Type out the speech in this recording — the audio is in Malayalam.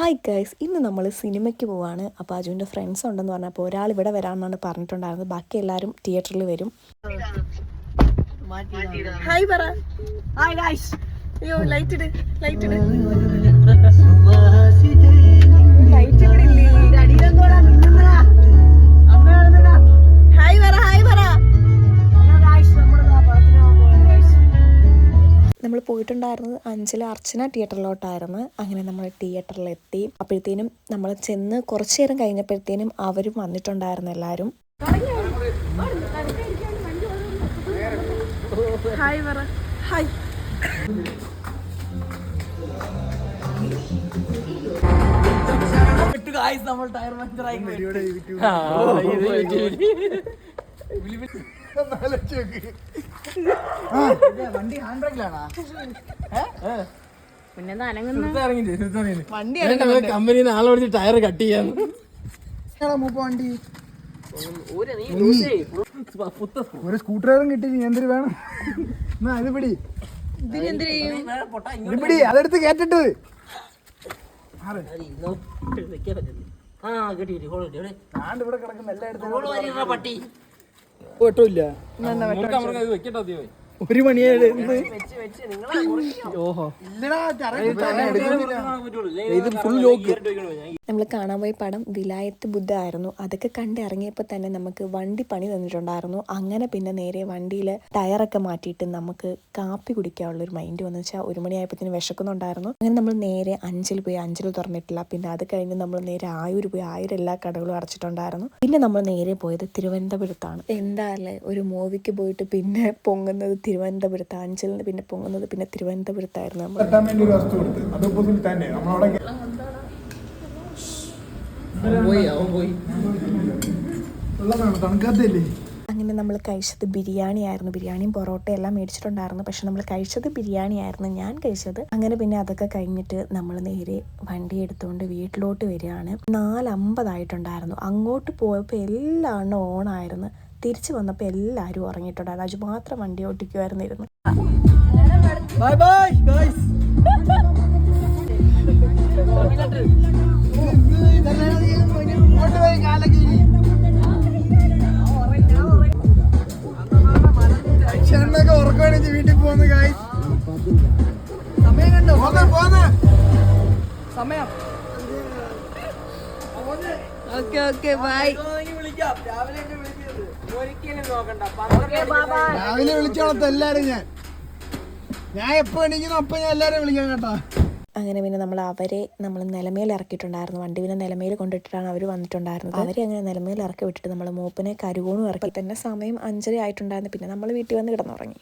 ഹായ് ഗൈസ് ഇന്ന് നമ്മൾ സിനിമയ്ക്ക് പോവാണ്. അപ്പോൾ അജുവിന്റെ ഫ്രണ്ട്സ് ഉണ്ടെന്ന് പറഞ്ഞപ്പോൾ ഒരാൾ ഇവിടെ വരാമെന്നാണ് പറഞ്ഞിട്ടുണ്ടായിരുന്നത്. ബാക്കി എല്ലാവരും തിയേറ്ററിൽ വരും. ഹായ് പറ. ഹായ് ഗൈസ് അയ്യോ ലൈറ്റ് ഇട് ലൈറ്റ് ഇട്. ലൈറ്റ് ഇവിടെ നമ്മൾ പോയിട്ടുണ്ടായിരുന്നത് അഞ്ചിലെ അർച്ചന തിയേറ്ററിലോട്ടായിരുന്നു. അങ്ങനെ നമ്മൾ തിയേറ്ററിലെത്തി. അപ്പോഴത്തേനും നമ്മൾ ചെന്ന് കുറച്ച് നേരം കഴിഞ്ഞപ്പോഴത്തേനും അവരും വന്നിട്ടുണ്ടായിരുന്നു എല്ലാവരും. ഹായ് പറ. ഹായ് നമ്മൾ ടയർ പഞ്ചറായി വണ്ടി ഹാൻഡ് ബ്രേക്കിലാണോ പിന്നെ നനങ്ങുന്ന വണ്ടി കമ്പനി നാളെ വിളിച്ച് ടയർ കട്ട് ചെയ്യാൻ. മൂപ്പ വണ്ടി. ഒരു സ്കൂട്ടറും കിട്ടി എന്തിനു വേണം? എന്നാ ഇത് പിടി. പിടി അതെടുത്ത് കേട്ടിട്ട് ആറ്. ആണ്ട് ഇവിടെ കിടക്കുന്ന എല്ലായിടത്തും പട്ടി. വെക്കട്ടോ ഒരു മണിയേഴ് ഓഹോ. ഇല്ലടാ ഇത് ഫുൾ ലോക്ക്. നമ്മൾ കാണാൻ പോയ പടം വിലായത്ത് ബുദ്ധ ആയിരുന്നു. അതൊക്കെ കണ്ടിറങ്ങിയപ്പോൾ തന്നെ നമുക്ക് വണ്ടി പണി തന്നിട്ടുണ്ടായിരുന്നു. അങ്ങനെ പിന്നെ നേരെ വണ്ടിയിൽ ടയറൊക്കെ മാറ്റിയിട്ട് നമുക്ക് കാപ്പി കുടിക്കാനുള്ള ഒരു മൈൻഡ് വന്നു. വെച്ചാൽ ഒരു മണിയായപ്പോഴത്തേന് വിശക്കുന്നുണ്ടായിരുന്നു. അങ്ങനെ നമ്മൾ നേരെ അഞ്ചിൽ പോയി അഞ്ചിൽ തുറന്നിട്ടില്ല. പിന്നെ അത് കഴിഞ്ഞ് നമ്മൾ നേരെ ആയൂർ പോയി ആയൂർ എല്ലാ കടകളും അടച്ചിട്ടുണ്ടായിരുന്നു. പിന്നെ നമ്മൾ നേരെ പോയത് തിരുവനന്തപുരത്താണ്. എന്താ അല്ലേ ഒരു മൂവിക്ക് പോയിട്ട് പിന്നെ പൊങ്ങുന്നത് തിരുവനന്തപുരത്ത് അഞ്ചിൽ നിന്ന് പിന്നെ പൊങ്ങുന്നത് പിന്നെ തിരുവനന്തപുരത്തായിരുന്നു നമ്മൾ പോയി അവൻ പോയി ഉള്ളതാണ് തണുക്കാത്തല്ലേ? അങ്ങനെ നമ്മൾ കഴിച്ചത് ബിരിയാണി ആയിരുന്നു. ബിരിയാണിയും പൊറോട്ടയും എല്ലാം മേടിച്ചിട്ടുണ്ടായിരുന്നു. പക്ഷെ നമ്മൾ കഴിച്ചത് ബിരിയാണി ആയിരുന്നു ഞാൻ കഴിച്ചത്. അങ്ങനെ പിന്നെ അതൊക്കെ കഴിഞ്ഞിട്ട് നമ്മൾ നേരെ വണ്ടി എടുത്തുകൊണ്ട് വീട്ടിലോട്ട് വരികയാണ്. നാലമ്പതായിട്ടുണ്ടായിരുന്നു. അങ്ങോട്ട് പോയപ്പോൾ എല്ലാം എണ്ണം ഓണായിരുന്നു. തിരിച്ചു വന്നപ്പോൾ എല്ലാവരും ഉറങ്ങിയിട്ടുണ്ടായിരുന്നു. അജു മാത്രം വണ്ടി ഓട്ടിക്കുമായിരുന്നു ഇരുന്ന് ബൈ ബൈ ഗൈസ് പോകുന്ന ഗായ്സ് സമയം കണ്ടോ? സമയം. ഓക്കെ ഓക്കെ ബൈ രാവിലെ വിളിച്ചോളത്ത എല്ലാരും ഞാൻ. ഞാൻ എപ്പോ എണീക്കുന്നു അപ്പൊ ഞാൻ എല്ലാരും വിളിക്കാം കേട്ടോ. അങ്ങനെ പിന്നെ നമ്മൾ അവരെ നമ്മൾ നിലമേൽ ഇറക്കിയിട്ടുണ്ടായിരുന്നു. വണ്ടി പിന്നെ നിലമേൽ കൊണ്ടിട്ടിട്ടാണ് അവർ വന്നിട്ടുണ്ടായിരുന്നത്. അവരെ അങ്ങനെ നിലമേൽ ഇറക്കി വിട്ടിട്ട് നമ്മൾ മൂപ്പനെ കരുവോണും ഇറക്കി. തന്നെ സമയം അഞ്ചര ആയിട്ടുണ്ടായിരുന്നു പിന്നെ നമ്മൾ വീട്ടിൽ വന്ന് കിടന്നുറങ്ങി.